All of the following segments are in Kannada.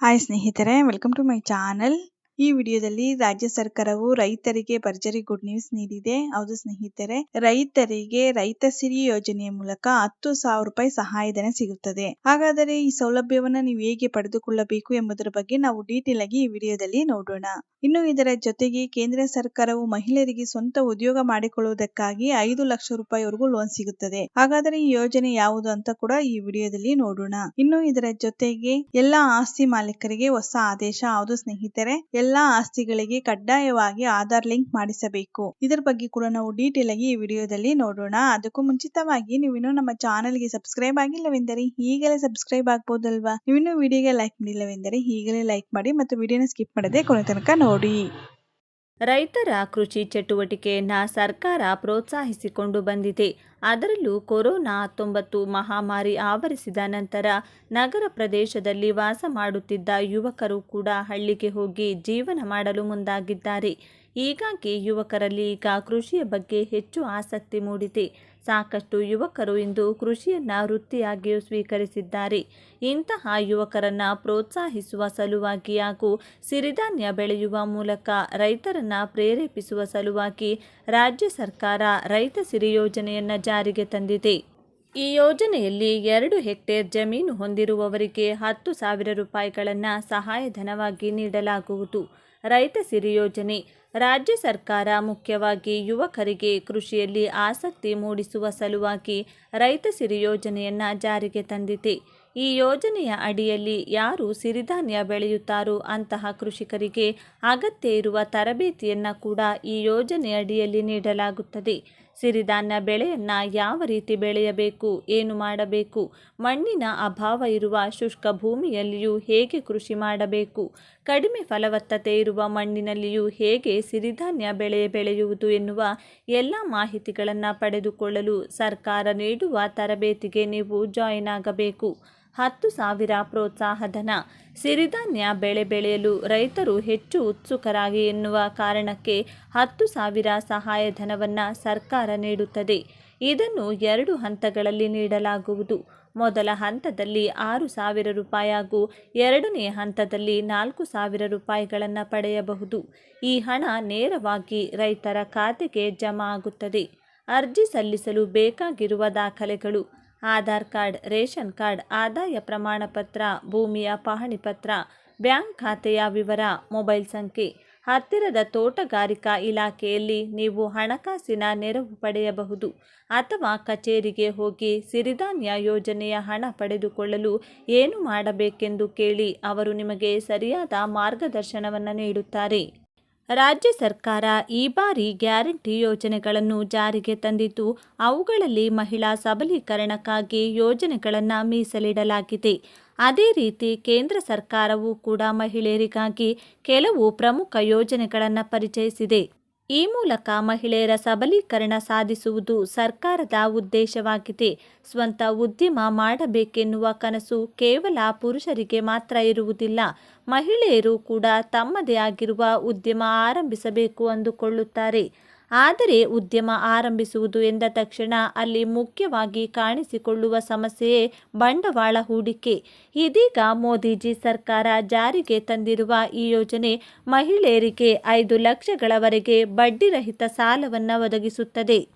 ಹಾಯ್ ಸ್ನೇಹಿತರೆ ವೆಲ್ಕಮ್ ಟು ಮೈ ಚಾನಲ್ ಈ ವಿಡಿಯೋದಲ್ಲಿ ರಾಜ್ಯ ಸರ್ಕಾರವು ರೈತರಿಗೆ ಭರ್ಜರಿ ಗುಡ್ ನ್ಯೂಸ್ ನೀಡಿದೆ. ಹೌದು ಸ್ನೇಹಿತರೆ, ರೈತರಿಗೆ ರೈತ ಸಿರಿ ಯೋಜನೆಯ ಮೂಲಕ ಹತ್ತು ಸಾವಿರ ರೂಪಾಯಿ ಸಹಾಯಧನ ಸಿಗುತ್ತದೆ. ಹಾಗಾದರೆ ಈ ಸೌಲಭ್ಯವನ್ನ ನೀವು ಹೇಗೆ ಪಡೆದುಕೊಳ್ಳಬೇಕು ಎಂಬುದರ ಬಗ್ಗೆ ನಾವು ಡೀಟೇಲ್ ಆಗಿ ಈ ವಿಡಿಯೋದಲ್ಲಿ ನೋಡೋಣ. ಇನ್ನು ಇದರ ಜೊತೆಗೆ ಕೇಂದ್ರ ಸರ್ಕಾರವು ಮಹಿಳೆಯರಿಗೆ ಸ್ವಂತ ಉದ್ಯೋಗ ಮಾಡಿಕೊಳ್ಳುವುದಕ್ಕಾಗಿ ಐದು ಲಕ್ಷ ರೂಪಾಯಿವರೆಗೂ ಲೋನ್ ಸಿಗುತ್ತದೆ. ಹಾಗಾದರೆ ಈ ಯೋಜನೆ ಯಾವುದು ಅಂತ ಕೂಡ ಈ ವಿಡಿಯೋದಲ್ಲಿ ನೋಡೋಣ. ಇನ್ನು ಇದರ ಜೊತೆಗೆ ಎಲ್ಲಾ ಆಸ್ತಿ ಮಾಲೀಕರಿಗೆ ಹೊಸ ಆದೇಶ. ಹೌದು ಸ್ನೇಹಿತರೆ, ಎಲ್ಲಾ ಆಸ್ತಿಗಳಿಗೆ ಕಡ್ಡಾಯವಾಗಿ ಆಧಾರ್ ಲಿಂಕ್ ಮಾಡಿಸಬೇಕು. ಇದರ ಬಗ್ಗೆ ಕೂಡ ನಾವು ಡೀಟೇಲ್ ಆಗಿ ಈ ವಿಡಿಯೋದಲ್ಲಿ ನೋಡೋಣ. ಅದಕ್ಕೂ ಮುಂಚಿತವಾಗಿ ನೀವಿನ್ನು ನಮ್ಮ ಚಾನೆಲ್ಗೆ ಸಬ್ಸ್ಕ್ರೈಬ್ ಆಗಿಲ್ಲವೆಂದರೆ ಈಗಲೇ ಸಬ್ಸ್ಕ್ರೈಬ್ ಆಗ್ಬೋದಲ್ವಾ? ನೀವಿನ್ನು ವಿಡಿಯೋಗೆ ಲೈಕ್ ಮಾಡಿಲ್ಲವೆಂದರೆ ಈಗಲೇ ಲೈಕ್ ಮಾಡಿ ಮತ್ತು ವಿಡಿಯೋನ ಸ್ಕಿಪ್ ಮಾಡದೆ ಕೊನೆ ತನಕ ನೋಡಿ. ರೈತರ ಕೃಷಿ ಚಟುವಟಿಕೆಯನ್ನು ಸರ್ಕಾರ ಪ್ರೋತ್ಸಾಹಿಸಿಕೊಂಡು ಬಂದಿದೆ. ಅದರಲ್ಲೂ ಕೊರೋನಾ ಹತ್ತೊಂಬತ್ತು ಮಹಾಮಾರಿ ಆವರಿಸಿದ ನಂತರ ನಗರ ಪ್ರದೇಶದಲ್ಲಿ ವಾಸ ಮಾಡುತ್ತಿದ್ದ ಯುವಕರು ಕೂಡ ಹಳ್ಳಿಗೆ ಹೋಗಿ ಜೀವನ ಮಾಡಲು ಮುಂದಾಗಿದ್ದಾರೆ. ಹೀಗಾಗಿ ಯುವಕರಲ್ಲಿ ಈಗ ಕೃಷಿಯ ಬಗ್ಗೆ ಹೆಚ್ಚು ಆಸಕ್ತಿ ಮೂಡಿದೆ. ಸಾಕಷ್ಟು ಯುವಕರು ಇಂದು ಕೃಷಿಯನ್ನು ವೃತ್ತಿಯಾಗಿಯೂ ಸ್ವೀಕರಿಸಿದ್ದಾರೆ. ಇಂತಹ ಯುವಕರನ್ನು ಪ್ರೋತ್ಸಾಹಿಸುವ ಸಲುವಾಗಿ ಹಾಗೂ ಸಿರಿಧಾನ್ಯ ಬೆಳೆಯುವ ಮೂಲಕ ರೈತರನ್ನು ಪ್ರೇರೇಪಿಸುವ ಸಲುವಾಗಿ ರಾಜ್ಯ ಸರ್ಕಾರ ರೈತ ಸಿರಿ ಯೋಜನೆಯನ್ನು ಜಾರಿಗೆ ತಂದಿದೆ. ಈ ಯೋಜನೆಯಲ್ಲಿ ಎರಡು ಹೆಕ್ಟೇರ್ ಜಮೀನು ಹೊಂದಿರುವವರಿಗೆ ಹತ್ತು ಸಾವಿರ ರೂಪಾಯಿಗಳನ್ನು ಸಹಾಯಧನವಾಗಿ ನೀಡಲಾಗುವುದು. ರೈತ ಸಿರಿ ಯೋಜನೆ ರಾಜ್ಯ ಸರ್ಕಾರ ಮುಖ್ಯವಾಗಿ ಯುವಕರಿಗೆ ಕೃಷಿಯಲ್ಲಿ ಆಸಕ್ತಿ ಮೂಡಿಸುವ ಸಲುವಾಗಿ ರೈತ ಸಿರಿ ಯೋಜನೆಯನ್ನು ಜಾರಿಗೆ ತಂದಿದೆ. ಈ ಯೋಜನೆಯ ಅಡಿಯಲ್ಲಿ ಯಾರು ಸಿರಿಧಾನ್ಯ ಬೆಳೆಯುತ್ತಾರೋ ಅಂತಹ ಕೃಷಿಕರಿಗೆ ಅಗತ್ಯ ಇರುವ ತರಬೇತಿಯನ್ನು ಕೂಡ ಈ ಯೋಜನೆ ಅಡಿಯಲ್ಲಿ ನೀಡಲಾಗುತ್ತದೆ. ಸಿರಿಧಾನ್ಯ ಬೆಳೆಯನ್ನು ಯಾವ ರೀತಿ ಬೆಳೆಯಬೇಕು, ಏನು ಮಾಡಬೇಕು, ಮಣ್ಣಿನ ಅಭಾವ ಇರುವ ಶುಷ್ಕ ಭೂಮಿಯಲ್ಲಿಯೂ ಹೇಗೆ ಕೃಷಿ ಮಾಡಬೇಕು, ಕಡಿಮೆ ಫಲವತ್ತತೆ ಇರುವ ಮಣ್ಣಿನಲ್ಲಿಯೂ ಹೇಗೆ ಸಿರಿಧಾನ್ಯ ಬೆಳೆ ಬೆಳೆಯುವುದು ಎನ್ನುವ ಎಲ್ಲ ಮಾಹಿತಿಗಳನ್ನು ಪಡೆದುಕೊಳ್ಳಲು ಸರ್ಕಾರ ನೀಡುವ ತರಬೇತಿಗೆ ನೀವು ಜಾಯಿನ್ ಆಗಬೇಕು. ಹತ್ತು ಸಾವಿರ ಪ್ರೋತ್ಸಾಹಧನ. ಸಿರಿಧಾನ್ಯ ಬೆಳೆ ಬೆಳೆಯಲು ರೈತರು ಹೆಚ್ಚು ಉತ್ಸುಕರಾಗಿ ಎನ್ನುವ ಕಾರಣಕ್ಕೆ ಹತ್ತು ಸಾವಿರ ಸಹಾಯಧನವನ್ನು ಸರ್ಕಾರ ನೀಡುತ್ತದೆ. ಇದನ್ನು ಎರಡು ಹಂತಗಳಲ್ಲಿ ನೀಡಲಾಗುವುದು. ಮೊದಲ ಹಂತದಲ್ಲಿ ಆರು ಸಾವಿರ ರೂಪಾಯಿ ಹಾಗೂ ಎರಡನೇ ಹಂತದಲ್ಲಿ ನಾಲ್ಕು ಸಾವಿರ ರೂಪಾಯಿಗಳನ್ನು ಪಡೆಯಬಹುದು. ಈ ಹಣ ನೇರವಾಗಿ ರೈತರ ಖಾತೆಗೆ ಜಮಾ ಆಗುತ್ತದೆ. ಅರ್ಜಿ ಸಲ್ಲಿಸಲು ಬೇಕಾಗಿರುವ ದಾಖಲೆಗಳು. ಆಧಾರ್ ಕಾರ್ಡ್, ರೇಷನ್ ಕಾರ್ಡ್, ಆದಾಯ ಪ್ರಮಾಣ ಪತ್ರ ಭೂಮಿಯ ಪಹಣಿ ಪತ್ರ, ಬ್ಯಾಂಕ್ ಖಾತೆಯ ವಿವರ, ಮೊಬೈಲ್ ಸಂಖ್ಯೆ. ಹತ್ತಿರದ ತೋಟಗಾರಿಕಾ ಇಲಾಖೆಯಲ್ಲಿ ನೀವು ಹಣಕಾಸಿನ ನೆರವು ಪಡೆಯಬಹುದು ಅಥವಾ ಕಚೇರಿಗೆ ಹೋಗಿ ಸಿರಿಧಾನ್ಯ ಯೋಜನೆಯ ಹಣ ಪಡೆದುಕೊಳ್ಳಲು ಏನು ಮಾಡಬೇಕೆಂದು ಕೇಳಿ ಅವರು ನಿಮಗೆ ಸರಿಯಾದ ಮಾರ್ಗದರ್ಶನವನ್ನು ನೀಡುತ್ತಾರೆ. ರಾಜ್ಯ ಸರ್ಕಾರ ಈ ಬಾರಿ ಗ್ಯಾರಂಟಿ ಯೋಜನೆಗಳನ್ನು ಜಾರಿಗೆ ತಂದಿದ್ದು, ಅವುಗಳಲ್ಲಿ ಮಹಿಳಾ ಸಬಲೀಕರಣಕ್ಕಾಗಿ ಯೋಜನೆಗಳನ್ನು ಮೀಸಲಿಡಲಾಗಿದೆ. ಅದೇ ರೀತಿ ಕೇಂದ್ರ ಸರ್ಕಾರವು ಕೂಡ ಮಹಿಳೆಯರಿಗಾಗಿ ಕೆಲವು ಪ್ರಮುಖ ಯೋಜನೆಗಳನ್ನು ಪರಿಚಯಿಸಿದೆ. ಈ ಮೂಲಕ ಮಹಿಳೆಯರ ಸಬಲೀಕರಣ ಸಾಧಿಸುವುದು ಸರ್ಕಾರದ ಉದ್ದೇಶವಾಗಿದೆ. ಸ್ವಂತ ಉದ್ಯಮ ಮಾಡಬೇಕೆನ್ನುವ ಕನಸು ಕೇವಲ ಪುರುಷರಿಗೆ ಮಾತ್ರ ಇರುವುದಿಲ್ಲ. ಮಹಿಳೆಯರು ಕೂಡ ತಮ್ಮದೇ ಆಗಿರುವ ಉದ್ಯಮ ಆರಂಭಿಸಬೇಕು ಅಂದುಕೊಳ್ಳುತ್ತಾರೆ. ಆದರೆ ಉದ್ಯಮ ಆರಂಭಿಸುವುದು ಎಂದ ತಕ್ಷಣ ಅಲ್ಲಿ ಮುಖ್ಯವಾಗಿ ಕಾಣಿಸಿಕೊಳ್ಳುವ ಸಮಸ್ಯೆಯೇ ಬಂಡವಾಳ ಹೂಡಿಕೆ. ಇದೀಗ ಮೋದಿಜಿ ಸರ್ಕಾರ ಜಾರಿಗೆ ತಂದಿರುವ ಈ ಯೋಜನೆ ಮಹಿಳೆಯರಿಗೆ ಐದು ಲಕ್ಷಗಳವರೆಗೆ ಬಡ್ಡಿರಹಿತ ಸಾಲವನ್ನು ಒದಗಿಸುತ್ತದೆ.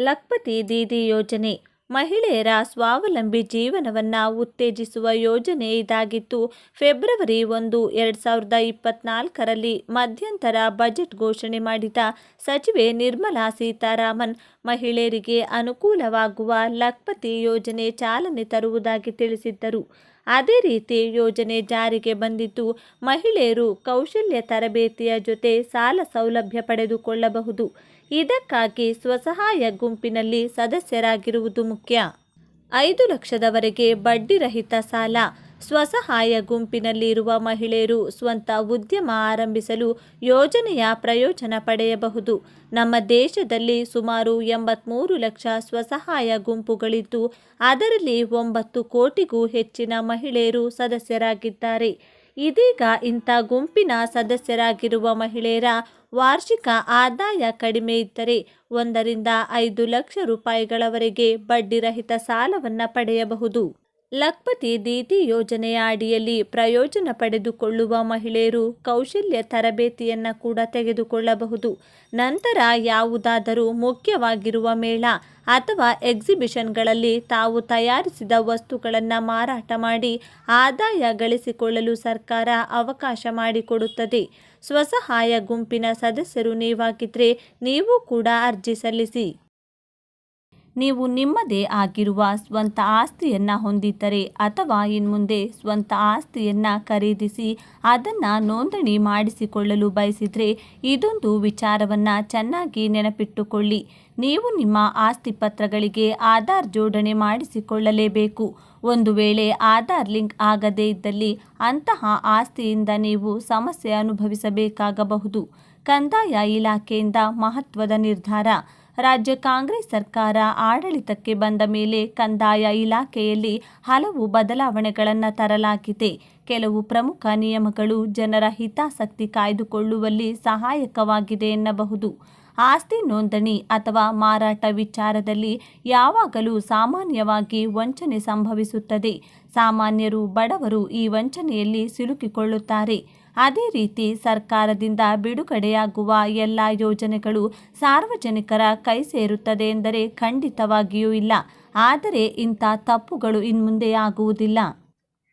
ಲಕ್ಪತಿ ದೀದಿ ಯೋಜನೆ. ಮಹಿಳೆಯರ ಸ್ವಾವಲಂಬಿ ಜೀವನವನ್ನು ಉತ್ತೇಜಿಸುವ ಯೋಜನೆ ಇದಾಗಿತ್ತು. ಫೆಬ್ರವರಿ ಒಂದು, ಎರಡು ಸಾವಿರದ ಇಪ್ಪತ್ನಾಲ್ಕರಲ್ಲಿ ಮಧ್ಯಂತರ ಬಜೆಟ್ ಘೋಷಣೆ ಮಾಡಿದ ಸಚಿವೆ ನಿರ್ಮಲಾ ಸೀತಾರಾಮನ್, ಮಹಿಳೆಯರಿಗೆ ಅನುಕೂಲವಾಗುವ ಲಖ್ಪತಿ ಯೋಜನೆ ಚಾಲನೆ ತರುವುದಾಗಿ ತಿಳಿಸಿದ್ದರು. ಅದೇ ರೀತಿ ಯೋಜನೆ ಜಾರಿಗೆ ಬಂದಿದ್ದು, ಮಹಿಳೆಯರು ಕೌಶಲ್ಯ ತರಬೇತಿಯ ಜೊತೆ ಸಾಲ ಸೌಲಭ್ಯ ಪಡೆದುಕೊಳ್ಳಬಹುದು. ಇದಕ್ಕಾಗಿ ಸ್ವಸಹಾಯ ಗುಂಪಿನಲ್ಲಿ ಸದಸ್ಯರಾಗಿರುವುದು ಮುಖ್ಯ. ಐದು ಲಕ್ಷದವರೆಗೆ ಬಡ್ಡಿರಹಿತ ಸಾಲ. ಸ್ವಸಹಾಯ ಗುಂಪಿನಲ್ಲಿ ಇರುವ ಮಹಿಳೆಯರು ಸ್ವಂತ ಉದ್ಯಮ ಆರಂಭಿಸಲು ಯೋಜನೆಯ ಪ್ರಯೋಜನ ಪಡೆಯಬಹುದು. ನಮ್ಮ ದೇಶದಲ್ಲಿ ಸುಮಾರು ಎಂಬತ್ಮೂರು ಲಕ್ಷ ಸ್ವಸಹಾಯ ಗುಂಪುಗಳಿದ್ದು, ಅದರಲ್ಲಿ ಒಂಬತ್ತು ಕೋಟಿಗೂ ಹೆಚ್ಚಿನ ಮಹಿಳೆಯರು ಸದಸ್ಯರಾಗಿದ್ದಾರೆ. ಇದೀಗ ಇಂಥ ಗುಂಪಿನ ಸದಸ್ಯರಾಗಿರುವ ಮಹಿಳೆಯರ ವಾರ್ಷಿಕ ಆದಾಯ ಕಡಿಮೆ ಇದ್ದರೆ ಒಂದರಿಂದ ಐದು ಲಕ್ಷ ರೂಪಾಯಿಗಳವರೆಗೆ ಬಡ್ಡಿರಹಿತ ಸಾಲವನ್ನು ಪಡೆಯಬಹುದು. ಲಖ್ಪತಿ ದೀದಿ ಯೋಜನೆಯ ಅಡಿಯಲ್ಲಿ ಪ್ರಯೋಜನ ಪಡೆದುಕೊಳ್ಳುವ ಮಹಿಳೆಯರು ಕೌಶಲ್ಯ ತರಬೇತಿಯನ್ನು ಕೂಡ ತೆಗೆದುಕೊಳ್ಳಬಹುದು. ನಂತರ ಯಾವುದಾದರೂ ಮುಖ್ಯವಾಗಿರುವ ಮೇಳ ಅಥವಾ ಎಕ್ಸಿಬಿಷನ್ಗಳಲ್ಲಿ ತಾವು ತಯಾರಿಸಿದ ವಸ್ತುಗಳನ್ನು ಮಾರಾಟ ಮಾಡಿ ಆದಾಯ ಗಳಿಸಿಕೊಳ್ಳಲು ಸರ್ಕಾರ ಅವಕಾಶ ಮಾಡಿಕೊಡುತ್ತದೆ. ಸ್ವಸಹಾಯ ಗುಂಪಿನ ಸದಸ್ಯರು ನೀವಾಗಿದ್ದರೆ ನೀವು ಕೂಡ ಅರ್ಜಿ ಸಲ್ಲಿಸಿ. ನೀವು ನಿಮ್ಮದೇ ಆಗಿರುವ ಸ್ವಂತ ಆಸ್ತಿಯನ್ನು ಹೊಂದಿದ್ದರೆ ಅಥವಾ ಇನ್ಮುಂದೆ ಸ್ವಂತ ಆಸ್ತಿಯನ್ನು ಖರೀದಿಸಿ ಅದನ್ನು ನೋಂದಣಿ ಮಾಡಿಸಿಕೊಳ್ಳಲು ಬಯಸಿದರೆ ಇದೊಂದು ವಿಚಾರವನ್ನು ಚೆನ್ನಾಗಿ ನೆನಪಿಟ್ಟುಕೊಳ್ಳಿ. ನೀವು ನಿಮ್ಮ ಆಸ್ತಿ ಪತ್ರಗಳಿಗೆ ಆಧಾರ್ ಜೋಡಣೆ ಮಾಡಿಸಿಕೊಳ್ಳಲೇಬೇಕು. ಒಂದು ವೇಳೆ ಆಧಾರ್ ಲಿಂಕ್ ಆಗದೇ ಇದ್ದಲ್ಲಿ ಅಂತಹ ಆಸ್ತಿಯಿಂದ ನೀವು ಸಮಸ್ಯೆ ಅನುಭವಿಸಬೇಕಾಗಬಹುದು. ಕಂದಾಯ ಇಲಾಖೆಯಿಂದ ಮಹತ್ವದ ನಿರ್ಧಾರ. ರಾಜ್ಯ ಕಾಂಗ್ರೆಸ್ ಸರ್ಕಾರ ಆಡಳಿತಕ್ಕೆ ಬಂದ ಮೇಲೆ ಕಂದಾಯ ಇಲಾಖೆಯಲ್ಲಿ ಹಲವು ಬದಲಾವಣೆಗಳನ್ನು ತರಲಾಗಿದೆ. ಕೆಲವು ಪ್ರಮುಖ ನಿಯಮಗಳು ಜನರ ಹಿತಾಸಕ್ತಿ ಕಾಯ್ದುಕೊಳ್ಳುವಲ್ಲಿ ಸಹಾಯಕವಾಗಿದೆ ಎನ್ನಬಹುದು. ಆಸ್ತಿ ನೋಂದಣಿ ಅಥವಾ ಮಾರಾಟ ವಿಚಾರದಲ್ಲಿ ಯಾವಾಗಲೂ ಸಾಮಾನ್ಯವಾಗಿ ವಂಚನೆ ಸಂಭವಿಸುತ್ತದೆ. ಸಾಮಾನ್ಯರು, ಬಡವರು ಈ ವಂಚನೆಯಲ್ಲಿ ಸಿಲುಕಿಕೊಳ್ಳುತ್ತಾರೆ. ಅದೇ ರೀತಿ ಸರ್ಕಾರದಿಂದ ಬಿಡುಗಡೆಯಾಗುವ ಎಲ್ಲ ಯೋಜನೆಗಳು ಸಾರ್ವಜನಿಕರ ಕೈ ಸೇರುತ್ತದೆ ಎಂದರೆ ಖಂಡಿತವಾಗಿಯೂ ಇಲ್ಲ. ಆದರೆ ಇಂಥ ತಪ್ಪುಗಳು ಇನ್ಮುಂದೆ ಆಗುವುದಿಲ್ಲ.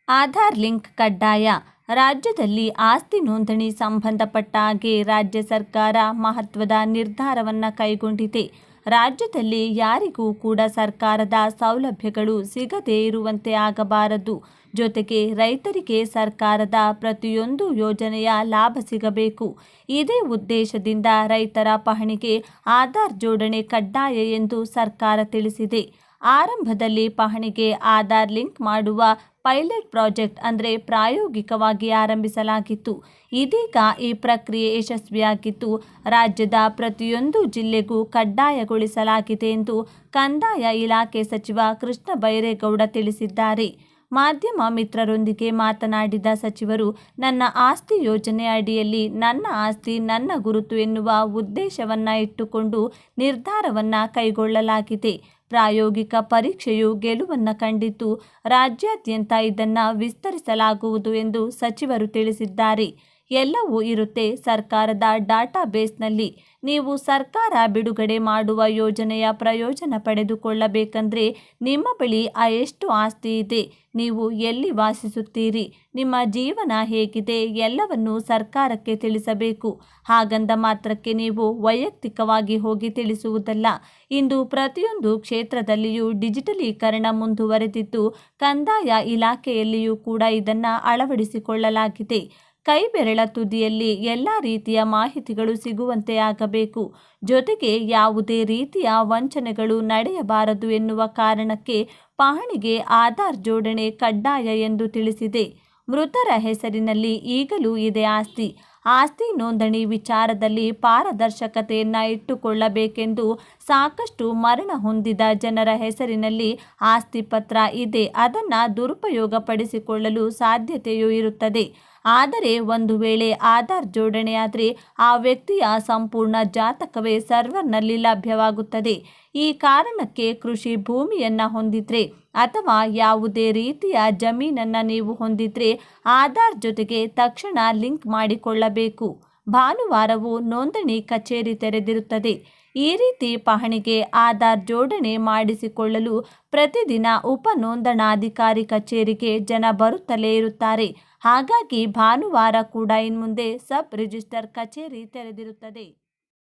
ಆಧಾರ್ ಲಿಂಕ್ ಕಡ್ಡಾಯ. ರಾಜ್ಯದಲ್ಲಿ ಆಸ್ತಿ ನೋಂದಣಿ ಸಂಬಂಧಪಟ್ಟ ಹಾಗೆ ರಾಜ್ಯ ಸರ್ಕಾರ ಮಹತ್ವದ ನಿರ್ಧಾರವನ್ನು ಕೈಗೊಂಡಿದೆ. ರಾಜ್ಯದಲ್ಲಿ ಯಾರಿಗೂ ಕೂಡ ಸರ್ಕಾರದ ಸೌಲಭ್ಯಗಳು ಸಿಗದೇ ಇರುವಂತೆ ಆಗಬಾರದು. ಜೊತೆಗೆ ರೈತರಿಗೆ ಸರ್ಕಾರದ ಪ್ರತಿಯೊಂದು ಯೋಜನೆಯ ಲಾಭ ಸಿಗಬೇಕು. ಇದೇ ಉದ್ದೇಶದಿಂದ ರೈತರ ಪಹಣಿಗೆ ಆಧಾರ್ ಜೋಡಣೆ ಕಡ್ಡಾಯ ಎಂದು ಸರ್ಕಾರ ತಿಳಿಸಿದೆ. ಆರಂಭದಲ್ಲಿ ಪಹಣಿಗೆ ಆಧಾರ್ ಲಿಂಕ್ ಮಾಡುವ ಪೈಲಟ್ ಪ್ರಾಜೆಕ್ಟ್ ಅಂದರೆ ಪ್ರಾಯೋಗಿಕವಾಗಿ ಆರಂಭಿಸಲಾಗಿತ್ತು. ಇದೀಗ ಈ ಪ್ರಕ್ರಿಯೆ ಯಶಸ್ವಿಯಾಗಿದ್ದು, ರಾಜ್ಯದ ಪ್ರತಿಯೊಂದು ಜಿಲ್ಲೆಗೂ ಕಡ್ಡಾಯಗೊಳಿಸಲಾಗಿದೆ ಎಂದು ಕಂದಾಯ ಇಲಾಖೆ ಸಚಿವ ಕೃಷ್ಣ ಬೈರೇಗೌಡ ತಿಳಿಸಿದ್ದಾರೆ. ಮಾಧ್ಯಮ ಮಿತ್ರರೊಂದಿಗೆ ಮಾತನಾಡಿದ ಸಚಿವರು, ನನ್ನ ಆಸ್ತಿ ಯೋಜನೆ ಅಡಿಯಲ್ಲಿ ನನ್ನ ಆಸ್ತಿ, ನನ್ನ ಗುರುತು ಎನ್ನುವ ಉದ್ದೇಶವನ್ನು ಇಟ್ಟುಕೊಂಡು ನಿರ್ಧಾರವನ್ನು ಕೈಗೊಳ್ಳಲಾಗಿದೆ. ಪ್ರಾಯೋಗಿಕ ಪರೀಕ್ಷೆಯು ಗೆಲುವನ್ನು ಕಂಡಿದ್ದು ರಾಜ್ಯಾದ್ಯಂತ ಇದನ್ನು ವಿಸ್ತರಿಸಲಾಗುವುದು ಎಂದು ಸಚಿವರು ತಿಳಿಸಿದ್ದಾರೆ. ಎಲ್ಲವೂ ಇರುತ್ತೆ ಸರ್ಕಾರದ ಡಾಟಾಬೇಸ್ನಲ್ಲಿ. ನೀವು ಸರ್ಕಾರ ಬಿಡುಗಡೆ ಮಾಡುವ ಯೋಜನೆಯ ಪ್ರಯೋಜನ ಪಡೆದುಕೊಳ್ಳಬೇಕಂದ್ರೆ ನಿಮ್ಮ ಬಳಿ ಆ ಎಷ್ಟು ಆಸ್ತಿ ಇದೆ. ನೀವು ಎಲ್ಲಿ ವಾಸಿಸುತ್ತೀರಿ? ನಿಮ್ಮ ಜೀವನ ಹೇಗಿದೆ? ಎಲ್ಲವನ್ನು ಸರ್ಕಾರಕ್ಕೆ ತಿಳಿಸಬೇಕು. ಹಾಗಂದ ಮಾತ್ರಕ್ಕೆ ನೀವು ವೈಯಕ್ತಿಕವಾಗಿ ಹೋಗಿ ತಿಳಿಸುವುದಲ್ಲ. ಇಂದು ಪ್ರತಿಯೊಂದು ಕ್ಷೇತ್ರದಲ್ಲಿಯೂ ಡಿಜಿಟಲೀಕರಣ ಮುಂದುವರೆದಿದ್ದು, ಕಂದಾಯ ಇಲಾಖೆಯಲ್ಲಿಯೂ ಕೂಡ ಇದನ್ನು ಅಳವಡಿಸಿಕೊಳ್ಳಲಾಗಿದೆ. ಕೈ ಬೆರಳ ತುದಿಯಲ್ಲಿ ಎಲ್ಲ ರೀತಿಯ ಮಾಹಿತಿಗಳು ಸಿಗುವಂತೆ ಆಗಬೇಕು. ಜೊತೆಗೆ ಯಾವುದೇ ರೀತಿಯ ವಂಚನೆಗಳು ನಡೆಯಬಾರದು ಎನ್ನುವ ಕಾರಣಕ್ಕೆ ಪಹಣಿಗೆ ಆಧಾರ್ ಜೋಡಣೆ ಕಡ್ಡಾಯ ಎಂದು ತಿಳಿಸಿದೆ. ಮೃತರ ಹೆಸರಿನಲ್ಲಿ ಈಗಲೂ ಇದೆ ಆಸ್ತಿ. ಆಸ್ತಿ ನೋಂದಣಿ ವಿಚಾರದಲ್ಲಿ ಪಾರದರ್ಶಕತೆಯನ್ನು ಇಟ್ಟುಕೊಳ್ಳಬೇಕೆಂದು ಸಾಕಷ್ಟು ಮರಣ ಹೊಂದಿದ ಜನರ ಹೆಸರಿನಲ್ಲಿ ಆಸ್ತಿ ಪತ್ರ ಇದೆ. ಅದನ್ನು ದುರುಪಯೋಗಪಡಿಸಿಕೊಳ್ಳಲು ಸಾಧ್ಯತೆಯೂ ಇರುತ್ತದೆ. ಆದರೆ ಒಂದು ವೇಳೆ ಆಧಾರ್ ಜೋಡಣೆಯಾದರೆ ಆ ವ್ಯಕ್ತಿಯ ಸಂಪೂರ್ಣ ಜಾತಕವೇ ಸರ್ವರ್ನಲ್ಲಿ ಲಭ್ಯವಾಗುತ್ತದೆ. ಈ ಕಾರಣಕ್ಕೆ ಕೃಷಿ ಭೂಮಿಯನ್ನು ಹೊಂದಿದ್ರೆ ಅಥವಾ ಯಾವುದೇ ರೀತಿಯ ಜಮೀನನ್ನು ನೀವು ಹೊಂದಿದ್ರೆ ಆಧಾರ್ ಜೊತೆಗೆ ತಕ್ಷಣ ಲಿಂಕ್ ಮಾಡಿಕೊಳ್ಳಬೇಕು. ಭಾನುವಾರವು ನೋಂದಣಿ ಕಚೇರಿ ತೆರೆದಿರುತ್ತದೆ. ಈ ರೀತಿ ಪಹಣಿಗೆ ಆಧಾರ್ ಜೋಡಣೆ ಮಾಡಿಸಿಕೊಳ್ಳಲು ಪ್ರತಿದಿನ ಉಪ ನೋಂದಣಾಧಿಕಾರಿ ಕಚೇರಿಗೆ ಜನ ಬರುತ್ತಲೇ ಇರುತ್ತಾರೆ. ಹಾಗಾಗಿ ಭಾನುವಾರ ಕೂಡ ಇನ್ಮುಂದೆ ಸಬ್ ರಿಜಿಸ್ಟರ್ ಕಚೇರಿ ತೆರೆದಿರುತ್ತದೆ.